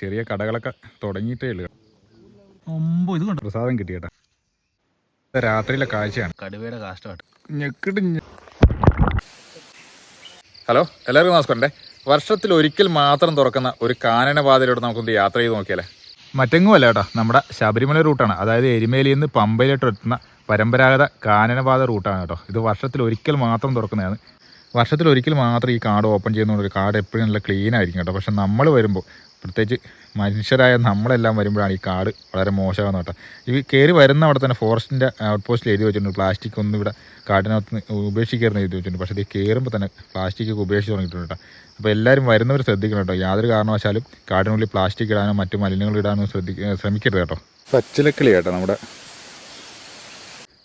ചെറിയ കടകളൊക്കെ തുടങ്ങിയിട്ടേ ഉള്ളു. ഒമ്പോ ഇത് കണ്ടോ? പ്രസാദം കിട്ടിയേട്ടാ. രാത്രിയിലെ കാഴ്ചയാണ്. കടുവയുടെ കാഷ്ടമാണ് ഞെക്കിട്ട് ഹലോ എല്ലാവർക്കും നമസ്കാരം വർഷത്തിൽ ഒരിക്കൽ മാത്രം തുറക്കുന്ന ഒരു കാനനപാതയിലൂടെ നമുക്കൊന്ന് യാത്ര ചെയ്ത് നോക്കിയാലേ? മറ്റെങ്ങുമല്ല കേട്ടോ. നമ്മുടെ ശബരിമല റൂട്ടാണ്. അതായത് എരുമേലിയിൽ നിന്ന് പമ്പയിലോട്ട് എത്തുന്ന പരമ്പരാഗത കാനനപാത റൂട്ടാണ് കേട്ടോ. ഇത് വർഷത്തിൽ ഒരിക്കൽ മാത്രം തുറക്കുന്നതാണ്. വർഷത്തിൽ ഒരിക്കൽ മാത്രം ഈ കാട് ഓപ്പൺ ചെയ്യുന്നതുകൊണ്ട് ഒരു കാട് എപ്പോഴും നല്ല ക്ലീൻ ആയിരിക്കും കേട്ടോ. പക്ഷെ നമ്മൾ വരുമ്പോൾ പ്രത്യേകിച്ച് മനുഷ്യരായ നമ്മളെല്ലാം വരുമ്പോഴാണ് ഈ കാട് വളരെ മോശമാകുന്ന കേട്ടോ. ഈ കയറി വരുന്ന അവിടെ തന്നെ ഫോറസ്റ്റിന്റെ ഔട്ട് പോസ്റ്റിൽ എഴുതി വെച്ചിട്ടുണ്ട്. പ്ലാസ്റ്റിക് ഒന്നും ഇവിടെ കാടിനകത്ത് നിന്ന് ഉപേക്ഷിക്കരുതെന്ന് എഴുതി വെച്ചിട്ടുണ്ട്. പക്ഷേ ഇത് കയറുമ്പോൾ തന്നെ പ്ലാസ്റ്റിക് ഒക്കെ ഉപേക്ഷിച്ച് തുടങ്ങിയിട്ടുണ്ട് കേട്ടോ. അപ്പോൾ എല്ലാവരും വരുന്നവർ ശ്രദ്ധിക്കണം കേട്ടോ. യാതൊരു കാരണവശാലും കാടിനുള്ളിൽ പ്ലാസ്റ്റിക് ഇടാനോ മറ്റു മലിനങ്ങൾ ഇടാനോ ശ്രദ്ധിക്ക ശ്രമിക്കരുത് കേട്ടോ. പച്ചിലക്കിളി കേട്ടോ നമ്മുടെ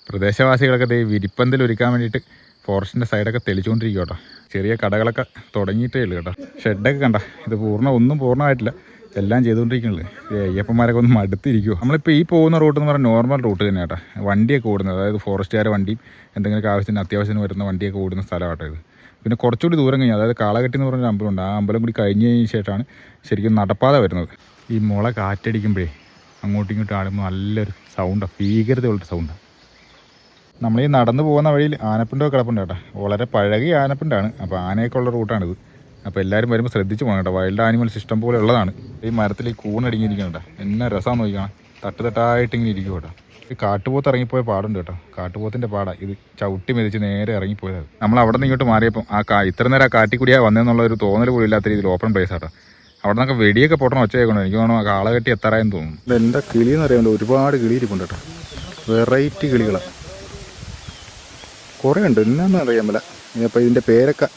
പ്രദേശവാസികളൊക്കെ ഈ വിരിപ്പന്തൽ ഒരുക്കാൻ വേണ്ടിയിട്ട് ഫോറസ്റ്റിന്റെ സൈഡൊക്കെ തെളിച്ചുകൊണ്ടിരിക്കും കേട്ടോ ചെറിയ കടകളൊക്കെ തുടങ്ങിയിട്ടേ ഉള്ളൂ കേട്ടോ. ഷെഡൊക്കെ കണ്ട? ഇത് പൂർണ ഒന്നും പൂർണമായിട്ടില്ല. എല്ലാം ചെയ്തുകൊണ്ടിരിക്കുന്നുള്ളൂ. ഈ അയ്യപ്പന്മാരൊക്കെ ഒന്ന് മടുത്തിരിക്കുമോ നമ്മളിപ്പോൾ ഈ പോകുന്ന റൂട്ട് എന്ന് പറഞ്ഞാൽ നോർമൽ റൂട്ട് തന്നെ കേട്ടോ. വണ്ടിയൊക്കെ ഓടുന്നത്. അതായത് ഫോറസ്റ്റുകാരെ വണ്ടിയും എന്തെങ്കിലും ആവശ്യത്തിന് അത്യാവശ്യത്തിന് വരുന്ന വണ്ടിയൊക്കെ ഓടുന്ന സ്ഥലമാട്ടോ ഇത്. പിന്നെ കുറച്ചുകൂടി ദൂരം കഴിഞ്ഞാൽ അതായത് കാളകെട്ടി എന്ന് പറഞ്ഞൊരു അമ്പലമുണ്ട് ആ അമ്പലം കൂടി കഴിഞ്ഞ് കഴിഞ്ഞ ശേഷമാണ് ശരിക്കും നടപ്പാത വരുന്നത്. ഈ മുള കാറ്റടിക്കുമ്പോഴേ അങ്ങോട്ടും ഇങ്ങോട്ടും ആടുമ്പോൾ നല്ലൊരു സൗണ്ടാണ് ഭീകരതയുള്ള സൗണ്ടാണ് നമ്മൾ ഈ നടന്നു പോകുന്ന വഴിയിൽ ആനപ്പിണ്ടോ കിടപ്പുണ്ട് കേട്ടോ. വളരെ പഴകിയ ആനപ്പിണ്ടാണ്. അപ്പോൾ ആനയൊക്കെ ഉള്ള റൂട്ടാണിത്. അപ്പോൾ എല്ലാവരും വരുമ്പോൾ ശ്രദ്ധിച്ച് പോകണം കേട്ടോ. വൈൽഡ് ആനിമൽ സിസ്റ്റം പോലെ ഉള്ളതാണ്. ഈ മരത്തിൽ ഈ കൂണടിങ്ങിയിരിക്കണം കേട്ടോ. എന്നെ രസമാണ് നോക്കിക്കണം. തട്ട് തട്ടായിട്ട് ഇങ്ങനെ ഇരിക്കും കേട്ടോ. ഈ കാട്ടുപോത്ത് ഇറങ്ങിപ്പോയ പാടുണ്ട് കേട്ടോ. കാട്ടുപോത്തിന്റെ പാടാണ് ഇത് ചവിട്ടി മെതിച്ച് നേരെ ഇറങ്ങിപ്പോയത് നമ്മൾ അവിടെ നിന്ന് ഇങ്ങോട്ട് മാറിയപ്പോൾ ആ കാ ഇത്ര നേരം ആ കാട്ടിക്കുടിയാണ് വന്നതെന്നുള്ള ഒരു തോന്നൽ പോലും ഇല്ലാത്ത രീതിയിൽ ഓപ്പൺ പ്ലേസ് ആട്ടോ അവിടെ നിന്നൊക്കെ വെടിയൊക്കെ പൊട്ടണം ഒച്ച കേൾക്കണം എനിക്ക് തോന്നുന്നു കാളകെട്ടി എത്താറായെന്ന് തോന്നുന്നു. എന്താ കിളിയെന്ന് അറിയാമല്ലോ ഒരുപാട് കിളി ഇരിപ്പുണ്ട് കേട്ടോ. വെറൈറ്റി കിളികളാണ് കുറേ ഉണ്ട് എന്നാന്ന് അറിയാൻ പറ്റില്ല ഇനിയിപ്പോൾ ഇതിന്റെ പേരൊക്കെ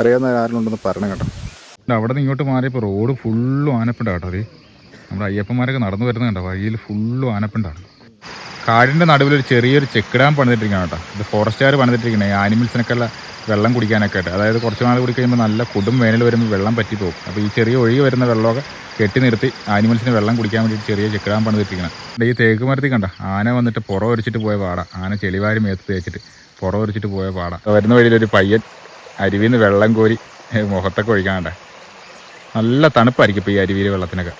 അറിയാവുന്ന ആരെങ്കിലും പറയണം കേട്ടോ. അവിടെ നിന്ന് ഇങ്ങോട്ട് മാറിയപ്പോൾ റോഡ് ഫുള്ളും ആനപ്പിണ്ട കേട്ടോ അത്. നമ്മുടെ അയ്യപ്പന്മാരൊക്കെ നടന്നു വരുന്നത് കണ്ടോ? വഴിയിൽ ഫുള്ളും ആനപ്പിണ്ടാണ്. കാടിന്റെ നടുവിൽ ഒരു ചെറിയൊരു ചെക്ക് ഡാം പണിതിട്ടിരിക്കുകയാണ് കേട്ടോ. ഇത് ഫോറസ്റ്റുകാർ പണിതിട്ടിരിക്കണേ ആനിമൽസിനൊക്കെ ഉള്ള വെള്ളം കുടിക്കാനൊക്കെ ആയിട്ട്. അതായത് കുറച്ച് നാൾ കൂടി കഴിയുമ്പോൾ നല്ല കൊടും വേനൽ വരുമ്പോൾ വെള്ളം പറ്റി പോകും അപ്പോൾ ഈ ചെറിയ ഒഴുകി വരുന്ന വെള്ളമൊക്കെ കെട്ടി നിർത്തി ആനിമൽസിന് വെള്ളം കുടിക്കാൻ വേണ്ടിയിട്ട് ചെറിയ ചെക്ക് ഡാം പണിതിട്ടിരിക്കണം ഈ തേക്ക് മരത്തിൽ കണ്ട? ആന വന്നിട്ട് പുറം ഒരിച്ചിട്ട് പോയ പാടാം ആന ചെളിവാരി മേത്ത് തേച്ചിട്ട്. പുറം ഒരിച്ചിട്ട് പോയ പാടാ. വരുന്ന വഴിയിലൊരു പയ്യൻ അരുവിയിൽ നിന്ന് വെള്ളം കോരി മുഖത്തൊക്കെ ഒഴിക്കാണ്ട നല്ല തണുപ്പായിരിക്കും ഇപ്പോൾ ഈ അരുവിയിലെ വെള്ളത്തിനൊക്കെ.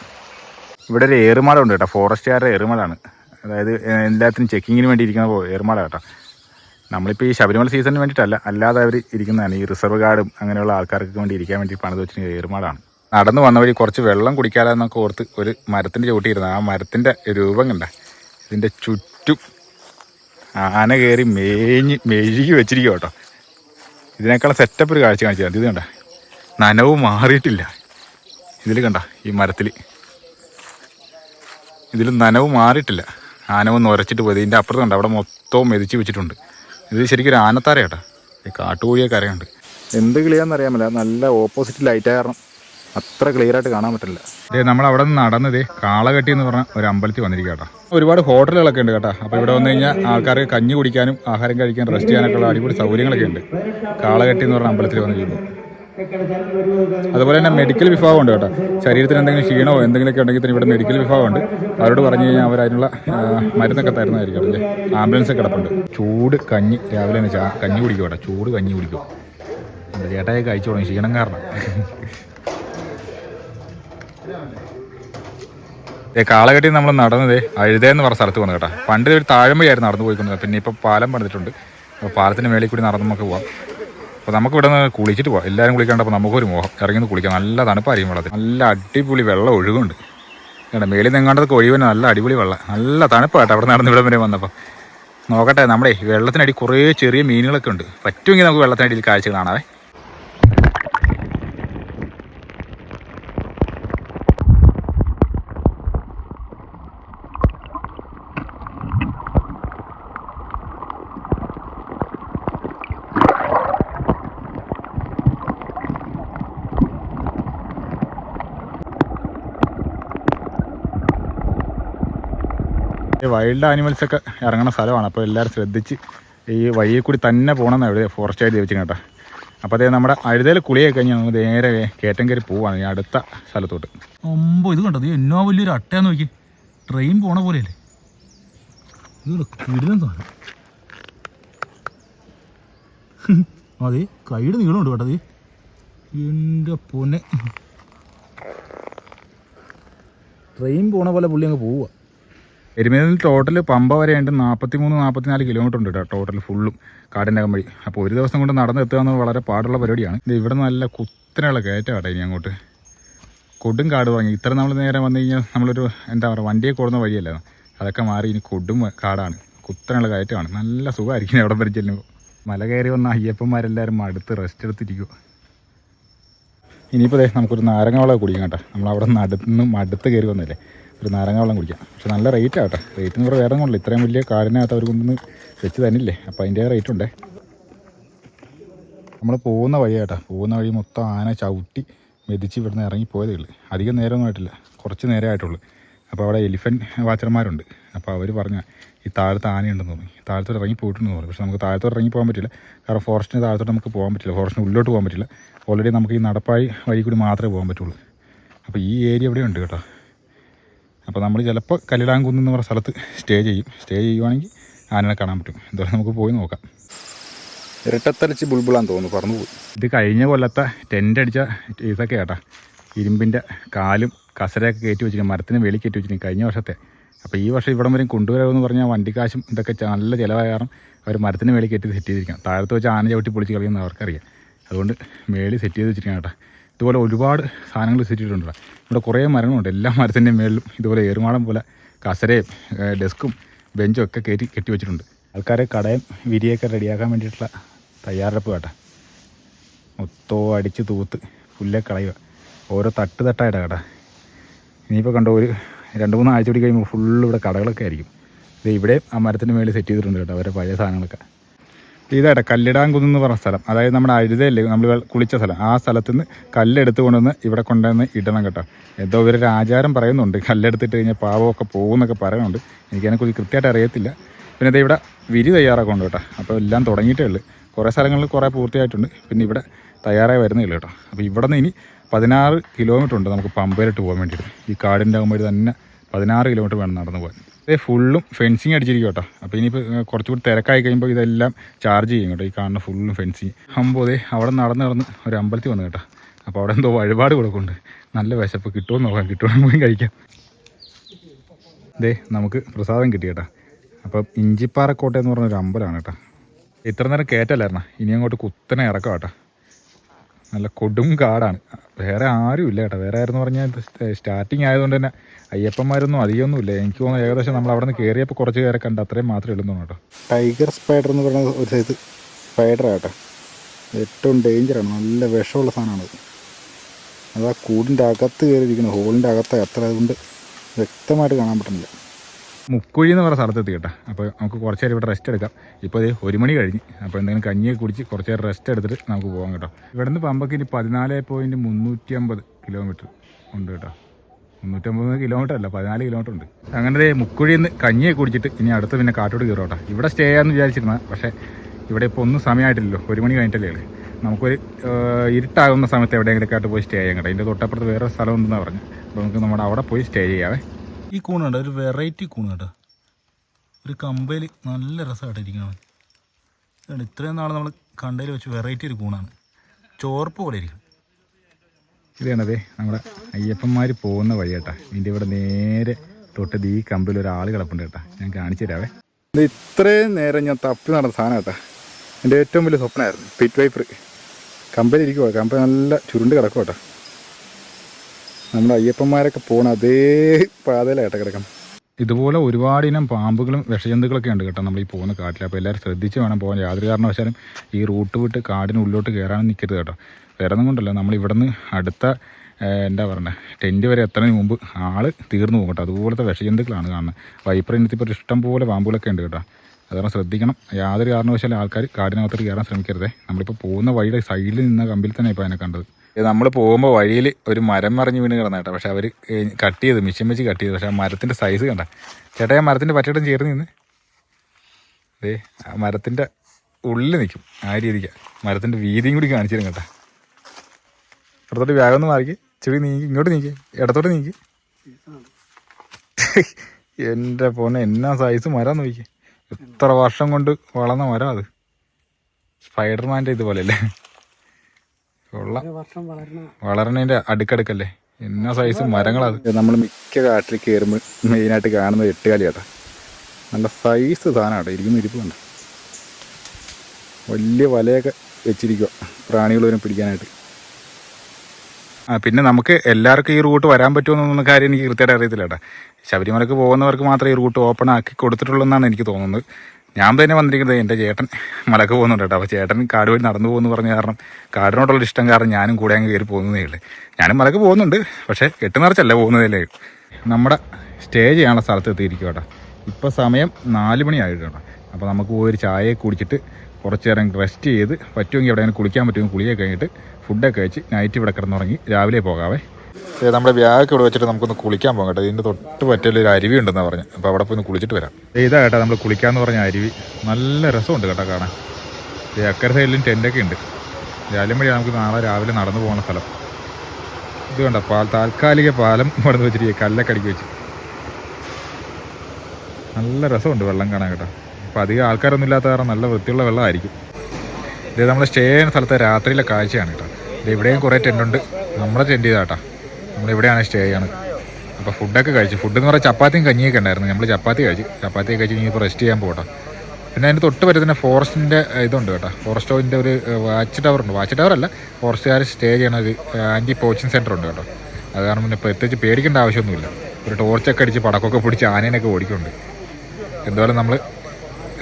ഇവിടെ ഒരു ഏറുമാടം ഉണ്ട് കേട്ടോ. ഫോറസ്റ്റുകാരുടെ ഏറുമാടാണ് അതായത് എല്ലാത്തിനും ചെക്കിങ്ങിന് വേണ്ടി ഇരിക്കുന്ന ഏറുമാടം കേട്ടോ. നമ്മളിപ്പോൾ ഈ ശബരിമല സീസണിന് വേണ്ടിയിട്ടല്ല അല്ലാതെ അവർ ഇരിക്കുന്നതാണ്. ഈ റിസർവ് ഗാർഡും അങ്ങനെയുള്ള ആൾക്കാർക്ക് വേണ്ടി ഇരിക്കാൻ വേണ്ടി പണിത് വെച്ചിട്ട് ഏറുമാടാണ് നടന്നു വന്ന വഴി കുറച്ച് വെള്ളം കുടിക്കാതെന്നൊക്കെ ഓർത്ത് ഒരു മരത്തിന്റെ ചുവട്ടിയിരുന്ന. ആ മരത്തിന്റെ രൂപം കണ്ട. ഇതിന്റെ ചുറ്റും ആന കയറി മേഞ്ഞ് മെഴുകി വെച്ചിരിക്കും കേട്ടോ. ഇതിനേക്കാളും സെറ്റപ്പ് ഒരു കാഴ്ച കാണിച്ചു. ഇത് കണ്ട നനവ് മാറിയിട്ടില്ല. ഇതിൽ കണ്ട ഈ മരത്തിൽ ഇതിൽ നനവ് മാറിയിട്ടില്ല. ആന ഒന്ന് ഉരച്ചിട്ട് പോയത് ഇതിന്റെ അപ്പുറത്ത് കണ്ട അവിടെ മൊത്തവും മെതിച്ച് വെച്ചിട്ടുണ്ട്. ഇത് ശരിക്കും ഒരു ആനത്താര കേട്ടോ. ഈ കാട്ടുകോഴിയൊക്കെ അറിയാണ്ട് എന്ത് കിളിയാന്നറിയാമല്ല നല്ല ഓപ്പോസിറ്റ് ലൈറ്റ് കാരണം. അത്ര ക്ലിയർ ആയിട്ട് കാണാൻ പറ്റില്ല. ഇതേ നമ്മൾ അവിടെ നിന്ന് നടന്നത് കാളകെട്ടി എന്ന് പറഞ്ഞ ഒരു അമ്പലത്തിൽ വന്നിരിക്കുക കേട്ടോ ഒരുപാട് ഹോട്ടലുകളൊക്കെ ഉണ്ട് കേട്ടോ. അപ്പോൾ ഇവിടെ വന്നു കഴിഞ്ഞാൽ ആൾക്കാർക്ക് കഞ്ഞി കുടിക്കാനും ആഹാരം കഴിക്കാനും റെസ്റ്റ് ചെയ്യാനൊക്കെ അടിപൊളി സൗകര്യങ്ങളൊക്കെ ഉണ്ട്. കാളകെട്ടി എന്ന് പറഞ്ഞ അമ്പലത്തിൽ വന്നിരിക്കുന്നു. അതുപോലെ തന്നെ മെഡിക്കൽ വിഭാഗം ഉണ്ട് കേട്ടോ. ശരീരത്തിന് എന്തെങ്കിലും ക്ഷീണമോ എന്തെങ്കിലുമൊക്കെ ഉണ്ടെങ്കിൽ തന്നെ ഇവിടെ മെഡിക്കൽ വിഭാഗമുണ്ട് അവരോട് പറഞ്ഞു കഴിഞ്ഞാൽ അവർ അതിനുള്ള മരുന്നൊക്കെ തരുന്നതായിരിക്കും അല്ലേ? ആംബുലൻസ് കിടപ്പുണ്ട്. ചൂട് കഞ്ഞി രാവിലെ തന്നെ കഞ്ഞി കുടിക്കും കേട്ടോ. ചൂട് കഞ്ഞി കുടിക്കും. ചേട്ടായി കഴിച്ചു തുടങ്ങി. ക്ഷീണം കാരണം. കാളകെട്ടി നമ്മൾ നടന്നത് അഴുതേ എന്ന് പറഞ്ഞ സ്ഥലത്ത് വന്നു കേട്ടോ. പണ്ട് ഒരു താഴമ്പയായിരുന്നു നടന്നു പോയിക്കൊണ്ടിരുന്നത്. പിന്നെ ഇപ്പോൾ പാലം പണിതിട്ടുണ്ട്. അപ്പോൾ പാലത്തിന്റെ മേളിൽ കൂടി നടന്ന് നമുക്ക് പോവാം. അപ്പോൾ നമുക്ക് ഇവിടെ നിന്ന് കുളിച്ചിട്ട് പോവാം. എല്ലാവരും കുളിക്കാണ്ടപ്പോൾ നമുക്കൊരു മോഹം. ഇറങ്ങി കുളിക്കാം. നല്ല തണുപ്പായിരിക്കും വെള്ളത്തിൽ. നല്ല അടിപൊളി വെള്ളം ഒഴുകുണ്ട് കേട്ടോ മേളിൽ നിങ്ങാണ്ടതൊക്കെ ഒഴിവന് നല്ല അടിപൊളി വെള്ളം. നല്ല തണുപ്പാട്ടോ അവിടെ നടന്ന് ഇവിടെ വരെ വന്നപ്പോൾ നോക്കട്ടെ നമ്മുടെ വെള്ളത്തിനടി കുറേ ചെറിയ മീനുകളൊക്കെ ഉണ്ട്. പറ്റുമെങ്കിൽ നമുക്ക് വെള്ളത്തിനടിയിൽ കാഴ്ച കാണാവേ. ഈ വൈൽഡ് ആനിമൽസ് ഒക്കെ ഇറങ്ങുന്ന സ്ഥലമാണ്. അപ്പോൾ എല്ലാവരും ശ്രദ്ധിച്ച് ഈ വഴിയിൽ കൂടി തന്നെ പോകണമെന്ന് എവിടെ ഫോറസ്റ്റ് ആയിട്ട് ചോദിച്ചു കേട്ടോ. അപ്പോൾ അതേ നമ്മുടെ അഴുതയിൽ കുളിയൊക്കെ കഴിഞ്ഞ് നമ്മൾ നേരെ കയറ്റം കയറി പോവാണ് ഈ അടുത്ത സ്ഥലത്തോട്ട്. ഒമ്പോ ഇത് കണ്ടത് എന്നോ വലിയൊരു അട്ടയാന്ന് നോക്കി. ട്രെയിൻ പോണ പോലെയല്ലേ. ഇത് കിടിലൻ സാധനം. അതെ കൈയുടെ നീളമുണ്ട് കേട്ടത് എന്റെ പൊന്നെ. ട്രെയിൻ പോണ പോലെ പുള്ളി അങ്ങ് പോവുക എരുമേലിൽ ടോട്ടൽ പമ്പ വരെ ഉണ്ട് നാൽപ്പത്തി മൂന്ന് നാൽപ്പത്തിനാല് കിലോമീറ്റർ ഉണ്ട് കേട്ടോ ടോട്ടൽ ഫുള്ളും കാടിന്റെ അകം വഴി. അപ്പോൾ ഒരു ദിവസം കൊണ്ട് നടന്നെത്തുക എന്നത് വളരെ പാടുള്ള പരിപാടിയാണ്. ഇത് ഇവിടെ നല്ല കുത്തനെയുള്ള കയറ്റം കേട്ടോ ഇനി അങ്ങോട്ട്. കൊടും കാട് വാങ്ങി. ഇത്ര നമ്മൾ നേരെ വന്നു കഴിഞ്ഞാൽ നമ്മളൊരു എന്താ പറയുക വണ്ടിയെ കൊടുന്ന വഴിയല്ല അതൊക്കെ മാറി ഇനി കൊടും കാടാണ്. കുത്തനെയുള്ള കയറ്റമാണ്. നല്ല സുഖമായിരിക്കും എവിടെ വരെ ചെല്ലുമ്പോൾ മല കയറി വന്ന അയ്യപ്പന്മാരെല്ലാവരും അടുത്ത് റെസ്റ്റ് എടുത്തിരിക്കും ഇനിയിപ്പോൾ നമുക്കൊരു നാരങ്ങ കുടിക്കാം കേട്ടോ നമ്മൾ അവിടെ അടുത്ത് കയറി വന്നില്ലേ ഒരു നാരങ്ങ വെള്ളം കുടിക്കാം. പക്ഷെ നല്ല റേറ്റ് ആട്ടെ റേറ്റിന് കുറേ വേറെ കൊണ്ടില്ല ഇത്രയും വലിയ കാടിനകത്ത് അവർ കൊണ്ടൊന്ന് വെച്ച് തന്നില്ലേ? അപ്പോൾ അതിന്റെ റേറ്റ് ഉണ്ടേ. നമ്മൾ പോകുന്ന വഴിയാട്ടാ പോകുന്ന വഴി മൊത്തം ആന ചവിട്ടി മെതിച്ച് ഇവിടുന്ന് ഇറങ്ങി പോയതേ ഉള്ളൂ. അധികം നേരമൊന്നും ആയിട്ടില്ല. കുറച്ച് നേരമേ ആയിട്ടുള്ളൂ. അപ്പോൾ അവിടെ എലിഫന്റ് വാച്ചർമാരുണ്ട് അപ്പോൾ അവർ പറഞ്ഞ ഈ താഴത്ത് ആനയുണ്ടെന്ന് തോന്നി താഴത്തോട്ട് ഇറങ്ങി പോയിട്ടുണ്ടെന്ന് തോന്നി പക്ഷെ നമുക്ക് താഴത്തോട്ട് ഇറങ്ങി പോകാൻ പറ്റില്ല. കാരണം ഫോറസ്റ്റിന് താഴത്തോട്ട് നമുക്ക് പോകാൻ പറ്റില്ല. ഫോറസ്റ്റിന് ഉള്ളിലോട്ട് പോകാൻ പറ്റില്ല. ഓൾറെഡി നമുക്ക് ഈ നടപ്പായി വഴി കൂടി മാത്രമേ പോകാൻ പറ്റുള്ളൂ. അപ്പോൾ ഈ ഏരിയ ഇവിടെ ഉണ്ട് കേട്ടോ. അപ്പോൾ നമ്മൾ ചിലപ്പോൾ കല്ലിടാങ്കുന്ന് എന്ന് പറഞ്ഞ സ്ഥലത്ത് സ്റ്റേ ചെയ്യും. സ്റ്റേ ചെയ്യുവാണെങ്കിൽ ആനനെ കാണാൻ പറ്റും. എന്തായാലും നമുക്ക് പോയി നോക്കാം. ഇരട്ടത്തലച്ച് ബുൾബുളാന്ന് തോന്നുന്നു. പറന്നു പോയി ഇത് കഴിഞ്ഞ കൊല്ലത്തെ ടെന്റ് അടിച്ച ഇതൊക്കെ കേട്ടാ ഇരുമ്പിന്റെ കാലും കസരയൊക്കെ കയറ്റി വെച്ചിരിക്കും മരത്തിന് വെളി കയറ്റി വെച്ചിരിക്കും കഴിഞ്ഞ വർഷത്തെ. അപ്പോൾ ഈ വർഷം ഇവിടം വരെയും കൊണ്ടുവരാമെന്ന് പറഞ്ഞാൽ വണ്ടിക്കാശും ഇതൊക്കെ നല്ല ചിലവായ കാരണം അവർ മരത്തിന് മേളിൽ കയറ്റി സെറ്റ് ചെയ്തിരിക്കാം താഴത്ത് വെച്ച് ആന ചവിട്ടി പൊളിച്ച് കളിയെന്ന് അവർക്കറിയാം. അതുകൊണ്ട് മേളിൽ സെറ്റ് ചെയ്ത് വെച്ചിരിക്കണം കേട്ടോ ഇതുപോലെ ഒരുപാട് സാധനങ്ങൾ സെറ്റ് ചെയ്തിട്ടുണ്ട് ഇവിടെ കുറേ മരങ്ങളുണ്ട്. എല്ലാ മരത്തിന്റെ മേളിലും ഇതുപോലെ ഏറുമാടം പോലെ കസരയും ഡെസ്കും ബെഞ്ചും ഒക്കെ കയറ്റി കെട്ടി വെച്ചിട്ടുണ്ട്. ആൾക്കാരെ കടയും വിരിയൊക്കെ റെഡിയാക്കാൻ വേണ്ടിയിട്ടുള്ള തയ്യാറെടുപ്പ് കേട്ടോ. മൊത്തോ അടിച്ച് തൂത്ത് പുല്ലെ കളയുക. ഓരോ തട്ട് തട്ടായിട്ടാണ് കേട്ടാ. ഇനിയിപ്പോൾ കണ്ടോ ഒരു രണ്ട് മൂന്ന് ആഴ്ച കൂടി കഴിയുമ്പോൾ ഫുള്ള് ഇവിടെ കടകളൊക്കെ ആയിരിക്കും. ഇത് ഇവിടെ ആ മരത്തിന്റെ മേളിൽ സെറ്റ് ചെയ്തിട്ടുണ്ട് കേട്ടോ അവരുടെ പഴയ സാധനങ്ങളൊക്കെ. ഇതാട്ടെ കല്ലിടാങ്കുന്ന് എന്ന് പറഞ്ഞ സ്ഥലം. അതായത് നമ്മുടെ അഴുതയല്ലേ നമ്മൾ കുളിച്ച സ്ഥലം. ആ സ്ഥലത്ത് നിന്ന് കല്ലെടുത്ത് കൊണ്ടുവന്ന് ഇവിടെ കൊണ്ടുവന്ന് ഇടണം കേട്ടോ. എന്തോ ഇവരൊരു ആചാരം പറയുന്നുണ്ട്. കല്ലെടുത്തിട്ട് കഴിഞ്ഞാൽ പാവമൊക്കെ പോകുമെന്നൊക്കെ പറയുന്നുണ്ട്. എനിക്കതിനെക്കുറിച്ച് കൃത്യമായിട്ട് അറിയത്തില്ല. പിന്നെ ഇത് ഇവിടെ വിരി തയ്യാറാക്കുന്നുണ്ട് കേട്ടോ. അപ്പോൾ എല്ലാം തുടങ്ങിയിട്ടേ ഉള്ളൂ. കുറേ സ്ഥലങ്ങളിൽ കുറേ പൂർത്തിയായിട്ടുണ്ട്. പിന്നെ ഇവിടെ തയ്യാറായി വരുന്നില്ല കേട്ടോ. അപ്പോൾ ഇവിടെ നിന്ന് ഇനി പതിനാറ് കിലോമീറ്റർ ഉണ്ട് നമുക്ക് പമ്പയിലിട്ട് പോകാൻ വേണ്ടിയിട്ട്. ഈ കാടിന്റെ ആകുമ്പോൾ തന്നെ പതിനാറ് കിലോമീറ്റർ വേണം നടന്നു പോകാൻ. ഇത് ഫുള്ളും ഫെൻസിങ് അടിച്ചിരിക്കും കേട്ടോ. അപ്പോൾ ഇനിയിപ്പോൾ കുറച്ചുകൂടി തിരക്കായി കഴിയുമ്പോൾ ഇതെല്ലാം ചാർജ് ചെയ്യും കേട്ടോ ഈ കാണുന്ന ഫുള്ളും ഫെൻസിങ് അമ്പതേ അവിടെ നടന്ന് നടന്ന് ഒരു അമ്പലത്തിൽ വന്നു കേട്ടോ. അപ്പോൾ അവിടെ എന്തോ വഴിപാട് കൊടുക്കുന്നുണ്ട്. നല്ല വിശപ്പ് കിട്ടുമോ നോക്കാം കിട്ടുമോ കഴിക്കാം. ദേ നമുക്ക് പ്രസാദം കിട്ടി കേട്ടോ. അപ്പം ഇഞ്ചിപ്പാറക്കോട്ട എന്ന് പറഞ്ഞൊരു അമ്പലമാണ് കേട്ടോ. ഇത്ര നേരം കയറ്റല്ലായിരുന്ന ഇനി അങ്ങോട്ട് കുത്തനെ ഇറക്കാം കേട്ടോ. നല്ല കൊടും കാടാണ്. വേറെ ആരും ഇല്ല കേട്ടോ. വേറെ ആരെന്ന് പറഞ്ഞാൽ സ്റ്റാർട്ടിങ് ആയതുകൊണ്ട് തന്നെ അയ്യപ്പന്മാരൊന്നും അധികമൊന്നും ഇല്ല എനിക്ക് തോന്നുന്നു ഏകദേശം നമ്മൾ അവിടെ നിന്ന് കയറിയപ്പോൾ കുറച്ച് പേരെ കണ്ട് അത്രയും മാത്രമേ ഉള്ളൂ കേട്ടോ. ടൈഗർ സ്പൈഡർ എന്ന് പറയുന്ന ഒരു സൈസ് സ്പൈഡർ കേട്ടോ. ഏറ്റവും ഡേഞ്ചറാണ് നല്ല വിഷമുള്ള സാധനമാണ് അത് ആ കൂടിന്റെ അകത്ത് കയറിയിരിക്കുന്നു. ഹോളിന്റെ അകത്ത്. അത്ര അതുകൊണ്ട് വ്യക്തമായിട്ട് കാണാൻ പറ്റുന്നില്ല. മുക്കുഴി എന്ന് പറയുന്ന സ്ഥലത്തെത്തി കേട്ടോ അപ്പോൾ നമുക്ക് കുറച്ച് നേരം ഇവിടെ റെസ്റ്റ് എടുക്കാം. ഇപ്പോൾ ഇത് ഒരു മണി കഴിഞ്ഞ്. അപ്പോൾ എന്തെങ്കിലും കഞ്ഞിയൊക്കെ കുടിച്ച് കുറച്ച് നേരം റെസ്റ്റ് എടുത്തിട്ട് നമുക്ക് പോകാം കേട്ടോ. ഇവിടെ നിന്ന് പമ്പക്ക് ഇനി പതിനാല് പോയിന്റ് മുന്നൂറ്റി അമ്പത് കിലോമീറ്റർ ഉണ്ട് കേട്ടോ. മുന്നൂറ്റമ്പത് കിലോമീറ്റർ അല്ല പതിനാല് കിലോമീറ്റർ ഉണ്ട് അങ്ങനെ മുക്കുഴിയിൽ നിന്ന് കഞ്ഞിയെ കുടിച്ചിട്ട് ഇനി അടുത്ത് പിന്നെ കാട്ടോട് കയറോട്ടെ. ഇവിടെ സ്റ്റേ ചെയ്യാമെന്ന് വിചാരിച്ചിരുന്ന പക്ഷേ ഇവിടെ ഇപ്പോൾ ഒന്നും സമയമായിട്ടില്ലല്ലോ. ഒരു മണി കഴിഞ്ഞിട്ടല്ലേ നമുക്കൊരു ഇരുട്ടാകുന്ന സമയത്ത് എവിടെയെങ്കിലും ആയിട്ട് പോയി സ്റ്റേ ചെയ്യാം കേട്ടോ. അതിന്റെ തൊട്ടപ്പുറത്ത് വേറെ സ്ഥലം ഉണ്ടെന്നാണ് പറഞ്ഞു. അപ്പോൾ നമുക്ക് നമ്മുടെ അവിടെ പോയി സ്റ്റേ ചെയ്യാവേ. ഈ കൂണുണ്ട് ഒരു വെറൈറ്റി കൂണ് കേട്ടോ ഒരു കമ്പയിൽ നല്ല രസമായിട്ട് ഇരിക്കണം ഇതാണ് ഇത്രയും നാൾ നമ്മൾ കണ്ടതിൽ വെച്ച് വെറൈറ്റി ഒരു കൂണാണ്. ചോർപ്പ് പോലെ ഇരിക്കും. ഇതാണതേ നമ്മുടെ അയ്യപ്പന്മാർ പോകുന്ന വഴി കേട്ടാ ഇതിന്റെ ഇവിടെ നേരെ തൊട്ടത് ഈ കമ്പിൽ ഒരാൾ കിടപ്പുണ്ട് കേട്ടാ. ഞാൻ കാണിച്ചു തരാവേ. ഇത് ഇത്രയും നേരം ഞാൻ തപ്പി നടന്ന സാധനം കേട്ടാ. എന്റെ ഏറ്റവും വലിയ സ്വപ്നമായിരുന്നു. പിറ്റ് വൈപ്പർ കമ്പലിരിക്കുവാ കമ്പൽ നല്ല ചുരുണ്ട് കിടക്കും കേട്ടോ. നമ്മുടെ അയ്യപ്പന്മാരൊക്കെ പോണ അതേ പാതയിലായിട്ട് കിടക്കണം ഇതുപോലെ ഒരുപാട് ഇനം പാമ്പുകളും വിഷജന്തുക്കളൊക്കെ ഉണ്ട് കേട്ടോ നമ്മൾ ഈ പോകുന്ന കാട്ടിൽ അപ്പോൾ എല്ലാവരും ശ്രദ്ധിച്ച് വേണം പോകാൻ. യാതൊരു കാരണവശാലും ഈ റൂട്ട് വിട്ട് കാടിന് ഉള്ളിലോട്ട് കയറാനും നിൽക്കരുത് കേട്ടോ. ഒന്നും കൊണ്ടല്ല നമ്മൾ ഇവിടുന്ന് അടുത്ത എന്താ പറയുക ടെന്റ് വരെ എത്തുന്നതിന് മുമ്പ് ആൾ തീർന്നു പോകും കേട്ടോ അതുപോലത്തെ വിഷജന്തുക്കളാണ് കാണുന്നത് വൈപ്പർ ഇനത്തിപ്പോൾ ഇഷ്ടം പോലെ പാമ്പുകളൊക്കെ ഉണ്ട് കേട്ടോ. അതുകൊണ്ട് ശ്രദ്ധിക്കണം. യാതൊരു കാരണവശാലും ആൾക്കാർ കാടിനകത്തോട്ട് കയറാൻ ശ്രമിക്കരുതേ. നമ്മളിപ്പോൾ പോകുന്ന വഴിയുടെ സൈഡിൽ നിന്ന കമ്പിൽ തന്നെ ഇപ്പോൾ അതിനെ കണ്ടത്. നമ്മൾ പോകുമ്പോൾ വഴിയിൽ ഒരു മരം മറിഞ്ഞ് വീണ് കിടന്ന കേട്ടോ. പക്ഷെ അവർ കട്ട് ചെയ്ത് മിഷൻ വെച്ച് കട്ട് ചെയ്ത്. പക്ഷേ ആ മരത്തിന്റെ സൈസ് കണ്ട. ചേട്ടാ ആ മരത്തിന്റെ പറ്റയിടം ചേർന്ന് നിന്ന്. അതെ ആ മരത്തിന്റെ ഉള്ളിൽ നിൽക്കും. ആ രീതിക്കാണ് മരത്തിന്റെ വീതിയും കൂടി കാണിച്ചിരുന്നു കേട്ടോ. ഇടത്തോട്ട് വേഗം ഒന്ന് മാറിക്ക്. ചെടി നീക്കി ഇങ്ങോട്ട് നീക്കി ഇടത്തോട്ട് നീക്കി എന്റെ പോന്നെ എന്നാ സൈസ് മരം നോക്കി എത്ര വർഷം കൊണ്ട് വളർന്ന മരം അത്. സ്പൈഡർമാന്റെ ഇതുപോലെ അല്ലേ വളരണേന്റെ വളരണതിന്റെ അടുക്കടുക്കല്ലേ? എന്നാ സൈസ് മരങ്ങളത്? നമ്മൾ മിക്ക കാട്ടിൽ കയറുമ്പോൾ മെയിനായിട്ട് കാണുന്നത് എട്ടുകാലി ചേട്ടാ നല്ല സൈസ് സാധനമാണ് ഇരിക്കുന്ന ഇരിപ്പ് കണ്ട? വലിയ വലയൊക്കെ വെച്ചിരിക്കുക പ്രാണികളൊന്നും പിടിക്കാനായിട്ട്. പിന്നെ നമുക്ക് എല്ലാവർക്കും ഈ റൂട്ട് വരാൻ പറ്റുമെന്നൊന്നും കാര്യം എനിക്ക് കൃത്യമായിട്ട് അറിയത്തില്ല കേട്ടോ ശബരിമലക്ക് പോകുന്നവർക്ക് മാത്രമേ ഈ റൂട്ട് ഓപ്പൺ ആക്കി കൊടുത്തിട്ടുള്ളൂ എന്നാണ് എനിക്ക് തോന്നുന്നത്. ഞാൻ തന്നെ വന്നിരിക്കുന്നത് എന്റെ ചേട്ടൻ മലക്ക് പോകുന്നുണ്ട് കേട്ടോ. അപ്പോൾ ചേട്ടൻ കാട് വഴി നടന്നു പോകുന്നു പറഞ്ഞ കാരണം കാടിനോടുള്ള ഇഷ്ടം കാരണം ഞാനും കൂടെ അങ്ങ് കയറി പോകുന്നതേ ഉള്ളൂ. ഞാനും മലക്ക് പോകുന്നുണ്ട് പക്ഷേ കെട്ട് നിറച്ചല്ല പോകുന്നതല്ലേ നമ്മുടെ സ്റ്റേ ചെയ്യാനുള്ള സ്ഥലത്ത് എത്തിയിരിക്കും കേട്ടോ ഇപ്പോൾ സമയം നാല് മണി ആയിട്ട് അപ്പോൾ നമുക്ക് ഒരു ചായയൊക്കെ കുടിച്ചിട്ട് കുറച്ച് നേരം റെസ്റ്റ് ചെയ്ത് പറ്റുമെങ്കിൽ എവിടെയെങ്കിലും കുളിക്കാൻ പറ്റുമെങ്കിൽ കുളിയൊക്കെ കഴിഞ്ഞിട്ട് ഫുഡൊക്കെ കഴിച്ച് നൈറ്റ് ഇവിടെ കിടന്നുറങ്ങി. രാവിലെ പോകാവേ. നമ്മുടെ വ്യാഴൊക്കെ ഇവിടെ വെച്ചിട്ട് നമുക്കൊന്ന് കുളിക്കാൻ പോകാം കേട്ടോ. ഇതിന്റെ തൊട്ട് പറ്റിയ ഒരു അരുവി ഉണ്ടെന്ന് പറഞ്ഞു. അപ്പോൾ അവിടെ പോയി ഒന്ന് കുളിച്ചിട്ട് വരാം. ഇതാ കേട്ടോ നമ്മൾ കുളിക്കാമെന്ന് പറഞ്ഞ അരുവി. നല്ല രസമുണ്ട് കേട്ടോ കാണാൻ. അക്കര സൈഡിലും ടെന്റൊക്കെ ഉണ്ട്. രാവിലെ വഴി നമുക്ക് നാളെ രാവിലെ നടന്നു പോകുന്ന സ്ഥലം. ഇത് കണ്ട പാൽ താൽക്കാലിക പാലം ഇവിടെ നിന്ന് വെച്ചിട്ട് കല്ലൊക്കെ അടുക്കി വെച്ച്. നല്ല രസമുണ്ട് വെള്ളം കാണാൻ കേട്ടോ. അപ്പോൾ അധികം ആൾക്കാരൊന്നും ഇല്ലാത്ത കാരണം നല്ല വൃത്തിയുള്ള വെള്ളമായിരിക്കും. ഇത് നമ്മൾ സ്റ്റേ ചെയ്യുന്ന സ്ഥലത്തെ രാത്രിയിലെ കാഴ്ചയാണ് കേട്ടോ. ഇവിടെയും കുറേ ടെന്റുണ്ട് നമ്മുടെ ടെന്റ് ചെയ്താട്ടാ. നമ്മളിവിടെയാണ് സ്റ്റേ ചെയ്യണത്. അപ്പോൾ ഫുഡൊക്കെ കഴിച്ചു. ഫുഡ് എന്ന് പറഞ്ഞാൽ ചപ്പാത്തിയും കഞ്ഞിയൊക്കെ ഉണ്ടായിരുന്നു. നമ്മൾ ചപ്പാത്തി കഴിച്ചു. ചപ്പാത്തി കഴിച്ച് ഇനി ഇപ്പോൾ റെസ്റ്റ് ചെയ്യാൻ പോകട്ടോ പിന്നെ അതിന്റെ തൊട്ട് വരുന്ന ഫോറസ്റ്റിന്റെ ഇതുണ്ട് കേട്ടോ. ഫോറസ്റ്റ് ഫോറസ്റ്റോവിന്റെ ഒരു വാച്ച് ടവർ ഉണ്ട്. വാച്ച് ടവർ അല്ല. ഫോറസ്റ്റുകാർ സ്റ്റേ ചെയ്യണ ഒരു ആന്റി പോച്ചിങ് സെന്റർ ഉണ്ട് കേട്ടോ. അത് കാരണം പിന്നെ പ്രത്യേകിച്ച് പേടിക്കേണ്ട ആവശ്യമൊന്നുമില്ല. ഒരു ടോർച്ചൊക്കെ അടിച്ച് പടക്കമൊക്കെ പിടിച്ച് ആനേനൊക്കെ ഓടിക്കുന്നുണ്ട് എന്തായാലും നമ്മൾ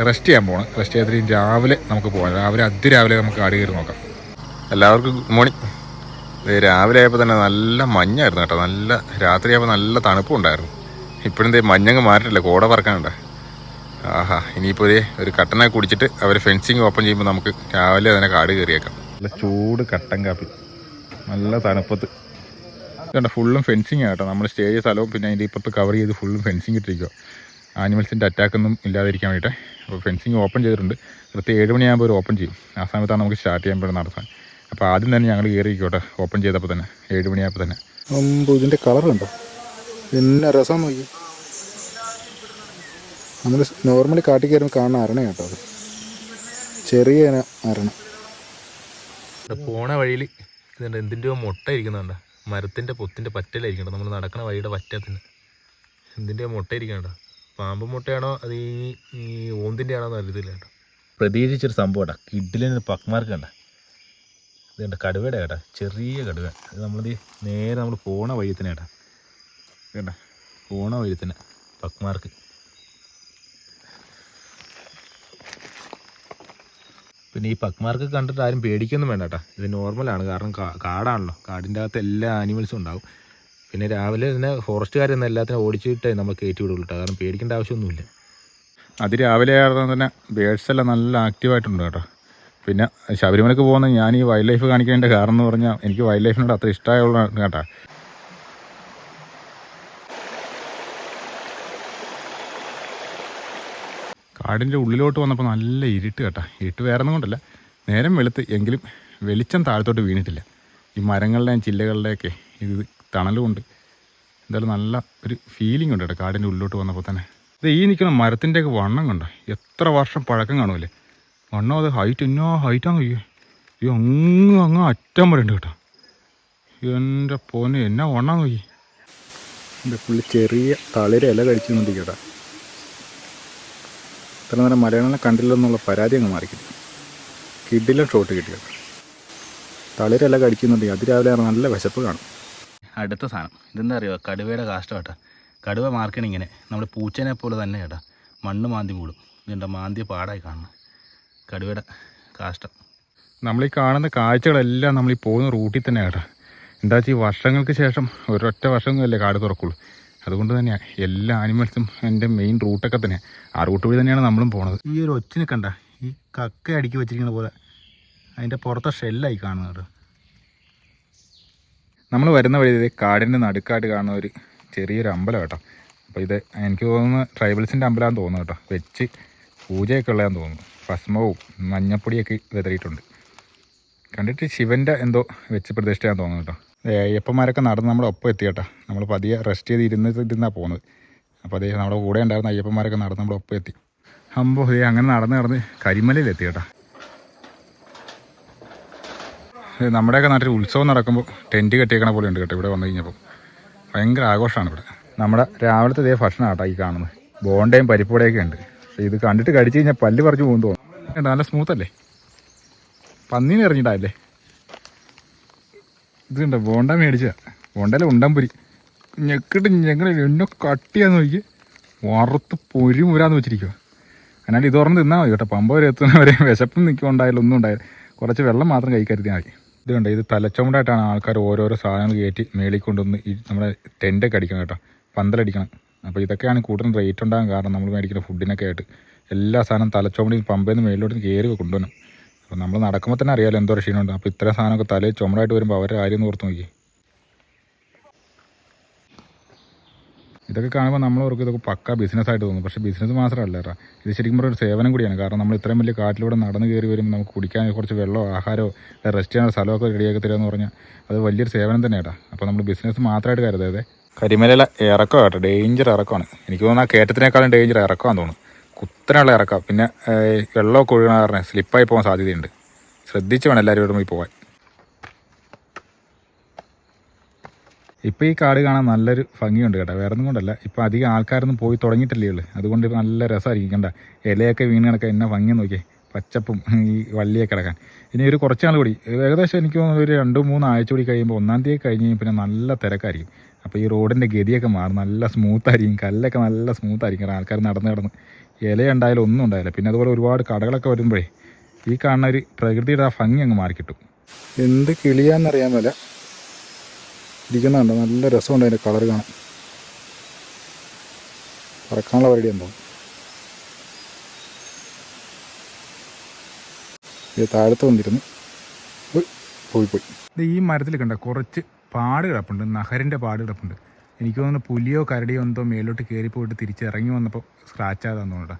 റെസ്റ്റ് ചെയ്യാൻ പോകണം റെസ്റ്റ് ചെയ്തിട്ട് രാവിലെ നമുക്ക് പോകാം രാവിലെ അതിരാവിലെ നമുക്ക് ആട് കയറി നോക്കാം. എല്ലാവർക്കും ഗുഡ് മോർണിംഗ് രാവിലെ ആയപ്പോൾ തന്നെ നല്ല മഞ്ഞായിരുന്നു കേട്ടോ. നല്ല രാത്രിയായപ്പോൾ നല്ല തണുപ്പുണ്ടായിരുന്നു ഇപ്പോഴും ദേ മഞ്ഞങ്ങ് മാറിയിട്ടില്ല? കോട പറക്കാനുണ്ട്. ആഹാ ഇനിയിപ്പോൾ ഇതേ ഒരു കട്ടനെ കുടിച്ചിട്ട് അവർ ഫെൻസിങ് ഓപ്പൺ ചെയ്യുമ്പോൾ നമുക്ക് രാവിലെ തന്നെ കാട് കയറിയേക്കാം. നല്ല ചൂട് കട്ടൻ കാപ്പി. നല്ല തണുപ്പത്ത്. ഇതുണ്ട് ഫുള്ളും ഫെൻസിങ് ആട്ടോ നമ്മൾ സ്റ്റേ ചെയ്ത സ്ഥലവും പിന്നെ അതിന്റെ ഇപ്പുറത്ത് കവർ ചെയ്ത് ഫുള്ളും ഫെൻസിങ് ഇട്ടിരിക്കുക ആനിമൽസിന്റെ അറ്റാക്കൊന്നും ഇല്ലാതിരിക്കാൻ വേണ്ടിയിട്ട്. അപ്പോൾ ഫെൻസിങ് ഓപ്പൺ ചെയ്തിട്ടുണ്ട്. കൃത്യം ഏഴ് മണിയാകുമ്പോൾ ഒരു ഓപ്പൺ ചെയ്യും. ആ സമയത്താണ് നമുക്ക് സ്റ്റാർട്ട് ചെയ്യാൻ പറ്റുന്ന നടത്താൻ. അപ്പോൾ ആദ്യം തന്നെ ഞങ്ങൾ കയറിക്കോട്ടെ ഓപ്പൺ ചെയ്തപ്പോൾ തന്നെ ഏഴ് മണിയായപ്പോൾ തന്നെ. ഇതിന്റെ കളർ കണ്ടോ? പിന്നെ രസം നോക്കി. നമ്മൾ നോർമലി കാട്ടി കയറുമ്പോൾ കാണുന്ന അരണ കേട്ടോ അത്. ചെറിയ അരണ. പോണ വഴിയിൽ ഇതുണ്ട്. എന്തിന്റെയോ മുട്ട ഇരിക്കുന്നുണ്ട്. മരത്തിന്റെ പൊത്തിന്റെ പറ്റലായിരിക്കണ്ട. നമ്മൾ നടക്കണ വഴിയുടെ പറ്റത്തിന്. എന്തിന്റെയോ മുട്ട ഇരിക്കണ്ട പാമ്പ് മുട്ടയാണോ? അത് ഈ ഈ ഓന്തിന്റെ ആണോ എന്ന് അറിയത്തില്ല കേട്ടോ. പ്രതീക്ഷിച്ചൊരു സംഭവം കേട്ടോ കിഡിലിന് പക്മാർക്ക് കണ്ട. ഇത് കണ്ട കടുവയുടെ കേട്ടാ. ചെറിയ കടുവ. ഇത് നമ്മളിത് നേരെ നമ്മൾ പോണ വഴി തന്നെ കേട്ടാ പോണ വഴി പക്മാർക്ക്. പിന്നെ ഈ പക്മാർക്ക് കണ്ടിട്ട് ആരും പേടിക്കൊന്നും വേണ്ട കേട്ടോ. ഇത് നോർമലാണ് കാരണം കാടാണല്ലോ. കാടിന്റെ അകത്ത് എല്ലാ ആനിമൽസും ഉണ്ടാവും. പിന്നെ രാവിലെ തന്നെ ഫോറസ്റ്റുകാർ തന്നെ എല്ലാത്തിനും ഓടിച്ചിട്ടേ നമ്മൾ കയറ്റി വിടുള്ളൂ കേട്ടോ. കാരണം പേടിക്കേണ്ട ആവശ്യമൊന്നുമില്ല. അതിരാവിലെ ആയിരുന്നു തന്നെ ബേഡ്സ് എല്ലാം നല്ല ആക്റ്റീവായിട്ടുണ്ട് കേട്ടോ. പിന്നെ ശബരിമലക്ക് പോകുന്ന ഞാൻ ഈ വൈൽഡ് ലൈഫ് കാണിക്കേണ്ട കാരണം എന്ന് പറഞ്ഞാൽ എനിക്ക് വൈൽഡ് ലൈഫിനോട് അത്ര ഇഷ്ടമായുള്ള കേട്ടാ. കാടിന്റെ ഉള്ളിലോട്ട് വന്നപ്പോൾ നല്ല ഇരുട്ട് കേട്ടാ. ഇരുട്ട് വേറെ കൊണ്ടല്ല. നേരം വെളുത്ത് എങ്കിലും വെളിച്ചം താഴത്തോട്ട് വീണിട്ടില്ല. ഈ മരങ്ങളുടെയും ചില്ലകളുടെയൊക്കെ ഇത് തണലുമുണ്ട് എന്തായാലും നല്ല ഒരു ഫീലിംഗ് ഉണ്ട് കേട്ടോ കാടിന്റെ ഉള്ളിലോട്ട് വന്നപ്പോൾ തന്നെ. ഇത് ഈ നിൽക്കുന്ന മരത്തിന്റെയൊക്കെ വണ്ണം കണ്ടോ? എത്ര വർഷം പഴക്കം കാണുമല്ലേ വണ്ണം അത് ഹൈറ്റ് എന്നാ ഹൈറ്റാന്ന് നോക്കിയേ ഈ അങ്ങ് അങ്ങ് അറ്റം വരെ ഉണ്ട് കേട്ടോ. എന്റെ പോനെ എന്നാ വണ്ണം നോക്കി. എന്റെ പുള്ളി ചെറിയ തളിര ഇല കഴിച്ചു കേട്ടോ ഇത്ര നേരം മലയാളം കണ്ടില്ലെന്നുള്ള പരാതി അങ്ങ് മാറിക്കിട്ടി. കിഡിലെ ഷോട്ട് കിട്ടി കേട്ടോ ഇല കടിക്കുന്നുണ്ട് അതിരാവിലെ നല്ല വിശപ്പ് കാണും. അടുത്ത സാധനം. ഇതെന്താ അറിയുമോ കടുവയുടെ കാഷ്ടം കേട്ടോ കടുവ മാർക്കണിങ്ങനെ നമ്മുടെ നമ്മൾ പൂച്ചനെ പോലെ തന്നെ കേട്ടോ മണ്ണ് മാന്തി മൂടും. ഇതുണ്ട് മാന്തി പാടായി കാണണം കടുവയുടെ കാഷ്ടം. നമ്മൾ ഈ കാണുന്ന കാഴ്ചകളെല്ലാം നമ്മൾ ഈ പോകുന്ന റൂട്ടിൽ തന്നെ കേട്ടോ എന്താ വെച്ചാൽ ഈ വർഷങ്ങൾക്ക് ശേഷം ഒരൊറ്റ വർഷമൊന്നുമല്ലേ കാട് തുറക്കുള്ളൂ. അതുകൊണ്ട് തന്നെയാണ് എല്ലാ ആനിമൽസും എന്റെ മെയിൻ റൂട്ടൊക്കെ തന്നെയാണ് ആ റൂട്ട് വഴി തന്നെയാണ് നമ്മളും പോണത്. ഈ ഒരു ഒച്ചിനെ കണ്ട ഈ കക്ക അടുക്കി വെച്ചിരിക്കുന്ന പോലെ അതിന്റെ പുറത്തെ ഷെല്ലായി കാണുന്നത്. നമ്മൾ വരുന്ന വഴി ഇത് കാടിന്റെ നടുക്കായിട്ട് കാണുന്ന ഒരു ചെറിയൊരു അമ്പലം കേട്ടോ. അപ്പോൾ ഇത് എനിക്ക് തോന്നുന്നു ട്രൈബൽസിന്റെ അമ്പലമാണെന്ന് തോന്നുന്നു കേട്ടോ. വെച്ച് പൂജയൊക്കെ ഉള്ളതാന്ന് തോന്നുന്നു. ഭസ്മവും മഞ്ഞപ്പൊടിയൊക്കെ വിതറിയിട്ടുണ്ട്. കണ്ടിട്ട് ശിവന്റെ എന്തോ വെച്ച് പ്രതിഷ്ഠയാന്ന് തോന്നുന്നു കേട്ടോ. അയ്യപ്പന്മാരൊക്കെ നടന്ന് നമ്മുടെ ഒപ്പം എത്തി കേട്ടോ. നമ്മൾ പതിയെ റെസ്റ്റ് ചെയ്ത് ഇരുന്ന് ഇരുന്നാണ് പോകുന്നത് അപ്പോൾ അതേ നമ്മുടെ കൂടെ ഉണ്ടായിരുന്ന അയ്യപ്പന്മാരൊക്കെ നടന്ന് നമ്മുടെ ഒപ്പം എത്തി. അമ്പോ ദേ അങ്ങനെ നടന്ന് നടന്ന് കരിമലയിലെത്തി കേട്ടോ. നമ്മുടെയൊക്കെ നാട്ടിൽ ഉത്സവം നടക്കുമ്പോൾ ടെന്റ് കെട്ടിയേക്കണ പോലെ ഉണ്ട് കേട്ടോ ഇവിടെ വന്നു കഴിഞ്ഞപ്പോൾ ഭയങ്കര ആഘോഷമാണ് ഇവിടെ. നമ്മുടെ രാവിലത്തെ ഇതേ ഭക്ഷണം കേട്ടോ ഈ കാണുന്നത്. ബോണ്ടയും പരിപ്പുവടയൊക്കെ ഉണ്ട്. ഇത് കണ്ടിട്ട് കടിച്ചു കഴിഞ്ഞാൽ പല്ല് പറിച്ചു പോകും കണ്ടോ, നല്ല സ്മൂത്ത് അല്ലേ? പന്നീനെ എറിഞ്ഞിട്ടല്ലേ ഇതുണ്ട് ബോണ്ട മേടിച്ച ബോണ്ടയിലെ ഉണ്ടംപുരി ഞെക്കിട്ട് ഞങ്ങൾ എന്നെ കട്ടിയാന്ന് നോക്കി. വറുത്ത് പൊരി മുരാന്ന് വെച്ചിരിക്കുക അതിനാൽ ഇത് തുറന്ന് തിന്നാൽ മതി കേട്ടോ. പമ്പ വരെ എത്തുന്നവരെ വിശപ്പും നിൽക്കുന്നുണ്ടായാലും ഒന്നും ഉണ്ടായാലും കുറച്ച് വെള്ളം മാത്രം കൈ കരുതിയാൽ മതി. ഇതുണ്ട് ഇത് തലച്ചുമടായിട്ടാണ് ആൾക്കാർ ഓരോരോ സാധനങ്ങൾ കയറ്റി മേളിൽ കൊണ്ടുവന്ന് ഈ നമ്മുടെ ടെന്റൊക്കെ അടിക്കണം കേട്ടോ. പന്തലടിക്കണം. അപ്പോൾ ഇതൊക്കെയാണ് കൂടുതൽ റേറ്റ് ഉണ്ടാകാൻ കാരണം. നമ്മൾ മേടിക്കുന്ന ഫുഡിനൊക്കെ ആയിട്ട് എല്ലാ സാധനം തലച്ചുമടി പമ്പയിൽ നിന്ന് മേളിലോട്ട് കയറി കൊണ്ടുവരും അപ്പോൾ നമ്മൾ നടക്കുമ്പോൾ തന്നെ അറിയാലോ എന്തോ ക്ഷീണമുണ്ട്. അപ്പോൾ ഇത്ര സാധനമൊക്കെ തലയിൽ ചുമടായിട്ട് വരുമ്പോൾ അവരുടെ കാര്യം ഓർത്ത് നോക്കി ഇതൊക്കെ കാണുമ്പോൾ നമ്മൾ ഓർക്കും ഇതൊക്കെ പക്ക ബിസിനസ്സായിട്ട് തോന്നും. പക്ഷേ ബിസിനസ് മാത്രമല്ല കേട്ടോ ഇത് ശരിക്കും പറഞ്ഞ ഒരു സേവനം കൂടിയാണ്. കാരണം നമ്മൾ ഇത്രയും വലിയ കാട്ടിലൂടെ നടന്ന് കയറി വരുമ്പോൾ നമുക്ക് കുടിക്കാൻ കുറച്ച് വെള്ളമോ ആഹാരമോ റെസ്റ്റ് ചെയ്യാനുള്ള സ്ഥലമൊക്കെ റെഡിയാക്കി തരിക എന്ന് പറഞ്ഞാൽ അത് വലിയൊരു സേവനം തന്നെ കേട്ടോ അപ്പോൾ നമ്മൾ ബിസിനസ് മാത്രമായിട്ട് കരുതാതെ കരിമലയിലെ ഇറക്കം കേട്ടോ ഡേഞ്ചർ ഇറക്കമാണ്. എനിക്ക് തോന്നുന്നു ആ ഡേഞ്ചർ ഇറക്കമാണെന്ന് തോന്നുന്നു. കുത്തനെയുള്ള ഇറക്കം. പിന്നെ വെള്ളമൊക്കെ ഒഴുകണ കാരണം സ്ലിപ്പായി പോകാൻ സാധ്യതയുണ്ട്. ശ്രദ്ധിച്ച് വേണം എല്ലാവരും പോയി പോകാൻ. ഇപ്പോൾ ഈ കാട് കാണാൻ നല്ലൊരു ഭംഗിയുണ്ട് കേട്ടോ. വേറെ ഒന്നും കൊണ്ടല്ല. ഇപ്പോൾ അധികം ആൾക്കാരൊന്നും പോയി തുടങ്ങിയിട്ടില്ലേ ഉള്ളൂ. അതുകൊണ്ട് നല്ല രസമായിരിക്കും. കണ്ട ഇലയൊക്കെ വീണ് കിടക്കാൻ എന്നെ ഭംഗി നോക്കിയേ. പച്ചപ്പും ഈ വള്ളിയൊക്കെ കിടക്കാൻ. ഇനി ഒരു കുറച്ച് നാൾ കൂടി. ഏകദേശം എനിക്ക് തോന്നുന്നു ഒരു രണ്ട് മൂന്ന് ആഴ്ച കൂടി കഴിയുമ്പോൾ ഒന്നാം തീയതി കഴിഞ്ഞ് പിന്നെ നല്ല തിരക്കായിരിക്കും. അപ്പോൾ ഈ റോഡിന്റെ ഗതിയൊക്കെ മാറും. നല്ല സ്മൂത്തായിരിക്കും കല്ലൊക്കെ നല്ല സ്മൂത്തായിരിക്കും കാരണം ആൾക്കാർ നടന്ന് കിടന്ന് ഇല ഉണ്ടായാലും ഒന്നും ഉണ്ടായില്ല പിന്നെ അതുപോലെ ഒരുപാട് കടകളൊക്കെ വരുമ്പോഴേ ഈ കാണുന്ന ഒരു പ്രകൃതിയുടെ ആ ഭംഗി അങ്ങ് മാറിക്കിട്ടും. എന്ത് കിളിയാന്നറിയാൻ മേല. ഇരിക്കുന്നുണ്ട് നല്ല രസമുണ്ട് അതിന്റെ കളർ കാണാൻ. പറക്കാനുള്ള പരിപാടി എന്തോ. ഇത് താഴത്ത് വന്നിരുന്നു. പോയി പോയി. ഈ മരത്തിൽ കണ്ട? കുറച്ച് പാട് കിടപ്പുണ്ട് നഹരിന്റെ പാട് കിടപ്പുണ്ട് എനിക്ക് തോന്നുന്നു പുലിയോ കരടിയോ എന്തോ മേലോട്ട് കയറിപ്പോയിട്ട് തിരിച്ചിറങ്ങി വന്നപ്പോൾ സ്ക്രാച്ച് ആകാന്ന് തോന്നുന്നു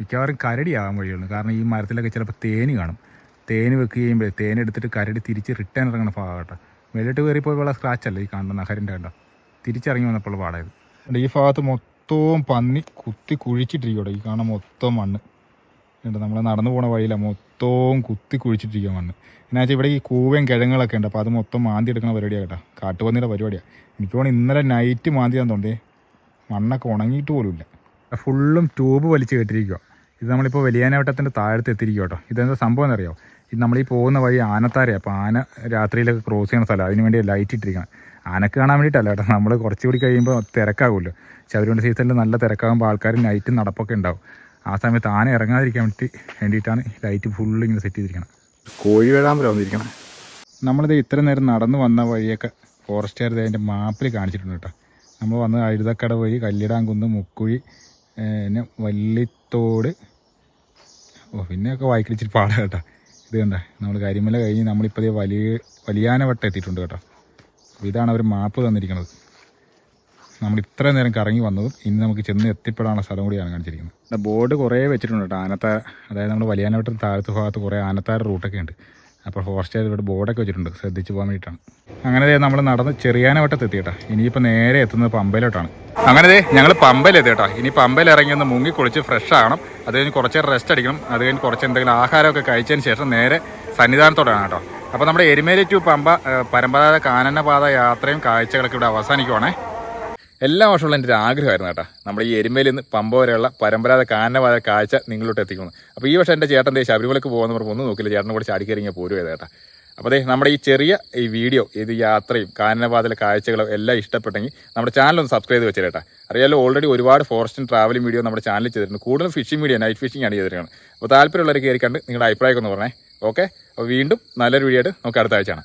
മിക്കവാറും കരടി ആകാൻ വഴിയുള്ളൂ. കാരണം ഈ മരത്തിലൊക്കെ ചിലപ്പോൾ തേന് കാണും. തേന് വെക്ക് ചെയ്യുമ്പോഴേ തേൻ എടുത്തിട്ട് കരടി തിരിച്ച് റിട്ടേൺ ഇറങ്ങണ ഭാഗമാട്ടോ മേലോട്ട് കയറിപ്പോയുള്ള സ്ക്രാച്ച് അല്ല ഈ കാണുന്ന നഹരിന്റെ കണ്ട? തിരിച്ചിറങ്ങി വന്നപ്പോൾ പാടായത്. ഈ ഭാഗത്ത് മൊത്തവും പന്നി കുത്തി കുഴിച്ചിട്ടിരിക്കട്ടെ ഈ കാണുന്ന മൊത്തം മണ്ണ്. ഉണ്ട് നമ്മൾ നടന്നു പോണ വഴിയില്ല മൊത്തവും കുത്തി കുഴിച്ചിട്ടിരിക്കുക മണ്ണ് എന്നാച്ച ഇവിടെ ഈ കൂവയും കിഴങ്ങുകളൊക്കെ ഉണ്ട്. അപ്പോൾ അത് മൊത്തം മാന്തി എടുക്കുന്ന പരിപാടിയാണ് കേട്ടോ. കാട്ടുപന്നിയുടെ പരിപാടിയാണ് എനിക്ക് തോന്നുന്നു ഇന്നലെ നൈറ്റ് മാന്തിയാന്ന് തോന്നേ മണ്ണൊക്കെ ഉണങ്ങിയിട്ട് പോലുമില്ല ഫുള്ളും ട്യൂബ് വലിച്ചു കെട്ടിരിക്കുക ഇത് നമ്മളിപ്പോൾ വലിയാനവട്ടത്തിന്റെ താഴത്ത് എത്തിയിരിക്കുക കേട്ടോ. ഇതെന്താ സംഭവം എന്നറിയോ? ഇത് നമ്മളീ പോകുന്ന വഴി ആനത്താരയാണ് അപ്പോൾ ആന രാത്രിയിലൊക്കെ ക്രോസ് ചെയ്യുന്ന സ്ഥലം. അതിന് വേണ്ടി ലൈറ്റ് ഇട്ടിരിക്കണം. ആനക്ക് കാണാൻ വേണ്ടിയിട്ടല്ല കേട്ടോ. നമ്മൾ കുറച്ചുകൂടി കഴിയുമ്പോൾ തിരക്കാകുമല്ലോ. ശബരിമല സീസണിൽ നല്ല തിരക്കാകുമ്പോൾ ആൾക്കാർ നൈറ്റ് നടപ്പൊക്കെ ഉണ്ടാവും. ആ സമയത്ത് ആന ഇറങ്ങാതിരിക്കാൻ വേണ്ടി വേണ്ടിയിട്ടാണ് ലൈറ്റ് ഫുള്ള് ഇങ്ങനെ സെറ്റ് ചെയ്തിരിക്കണം. കോഴി വേഴാമ്പലം വന്നിരിക്കണം. നമ്മളിത് ഇത്ര നേരം നടന്നു വന്ന വഴിയൊക്കെ ഫോറസ്റ്റുകാർ അതിന്റെ മാപ്പിൽ കാണിച്ചിട്ടുണ്ട് കേട്ടോ. നമ്മൾ വന്ന് അഴുതക്കട വഴി കല്ലിടാംകുന്ന് മുക്കുഴി പിന്നെ വല്ലിത്തോട് ഓ പിന്നെയൊക്കെ വായിക്കിച്ചിട്ട് പാടാം കേട്ടോ. ഇത് കണ്ട? നമ്മൾ കരിമല കഴിഞ്ഞ് നമ്മളിപ്പോൾ വലിയ വലിയാനവട്ടം എത്തിയിട്ടുണ്ട് കേട്ടോ. അപ്പോൾ ഇതാണ് അവർ മാപ്പ് തന്നിരിക്കുന്നത് നമ്മൾ ഇത്ര നേരം കറങ്ങി വന്നതും ഇനി നമുക്ക് ചെന്ന് എത്തിപ്പെടാനുള്ള സ്ഥലം കൂടിയാണ് കാണിച്ചിരിക്കുന്നത്. ബോർഡ് കുറേ വെച്ചിട്ടുണ്ട് കേട്ടോ. ആനത്താര അതായത് നമ്മൾ വലിയാനവട്ടം താഴത്ത് ഭാഗത്ത് കുറേ ആനത്താര റൂട്ടൊക്കെ ഉണ്ട്. അപ്പോൾ ഫോറസ്റ്റ് ഇവിടെ ബോർഡൊക്കെ വെച്ചിട്ടുണ്ട്. ശ്രദ്ധിച്ച് പോകാൻ വേണ്ടിയിട്ടാണ്. അങ്ങനെ നമ്മൾ നടന്ന് ചെറിയാനവട്ടത്ത് എത്തി കേട്ടോ. ഇനിയിപ്പോൾ നേരെ എത്തുന്നത് പമ്പയിലോട്ടാണ്. അങ്ങനെ ഞങ്ങൾ പമ്പയിലെത്തി കേട്ടോ. ഇനി പമ്പയിൽ ഇറങ്ങി ഒന്ന് മുങ്ങി കുളിച്ച് ഫ്രഷ് ആകണം. അത് കഴിഞ്ഞ് കുറച്ച് റെസ്റ്റ് അടിക്കണം. അത് കഴിഞ്ഞ് കുറച്ച് എന്തെങ്കിലും ആഹാരമൊക്കെ കഴിച്ചതിന് ശേഷം നേരെ സന്നിധാനത്തോടാണ് കേട്ടോ. അപ്പോൾ നമ്മുടെ എരുമേലി ടു പമ്പ പരമ്പരാഗത കാനനപാത യാത്രയും കാഴ്ചകളൊക്കെ ഇവിടെ അവസാനിക്കുവാണേ. എല്ലാ വർഷമുള്ള എന്റെ ഒരു ആഗ്രഹമായിരുന്നു കേട്ടോ. നമ്മുടെ ഈ എരുമയിൽ നിന്ന് പമ്പ വരെയുള്ള പരമ്പരാഗത കാനവാദ കാഴ്ച നിങ്ങളിലോട്ട് എത്തിക്കുന്നു. അപ്പോൾ ഈ വർഷം എന്റെ ചേട്ടൻ ദേ ശബരിമലക്ക് പോകുന്ന പറഞ്ഞപ്പോൾ ഒന്നും നോക്കില്ല ചേട്ടനെ കൂടെ ചാടി പോരും ഏതാ കേട്ടോ. അപ്പോൾ ദേ നമ്മുടെ ഈ ചെറിയ ഈ വീഡിയോ ഇത് യാത്രയും കാനനപാതയിലെ കാഴ്ചകളും എല്ലാം ഇഷ്ടപ്പെട്ടെങ്കിൽ നമ്മുടെ ചാനൽ ഒന്ന് സബ്സ്ക്രൈബ് ചെയ്ത് വെച്ചേട്ടാ അറിയാലോ ഓൾറെഡി ഒരുപാട് ഫോറസ്റ്റും ട്രാവലിംഗ് വീഡിയോ നമ്മുടെ ചാനലിൽ ചെയ്തിട്ടുണ്ട്. കൂടുതലും ഫിഷിംഗ് വീഡിയോ നൈറ്റ് ഫിഷിംഗ് ആണ് ചെയ്തിരിക്കുന്നത്. അപ്പോൾ താല്പര്യമുള്ളവർ കയറി കണ്ട് നിങ്ങളുടെ അഭിപ്രായമൊക്കെ ഒന്ന് പറഞ്ഞേ. ഓക്കെ അപ്പോൾ വീണ്ടും നല്ലൊരു വീഡിയോ ആയിട്ട് നമുക്ക് അടുത്ത ആഴ്ചയാണ്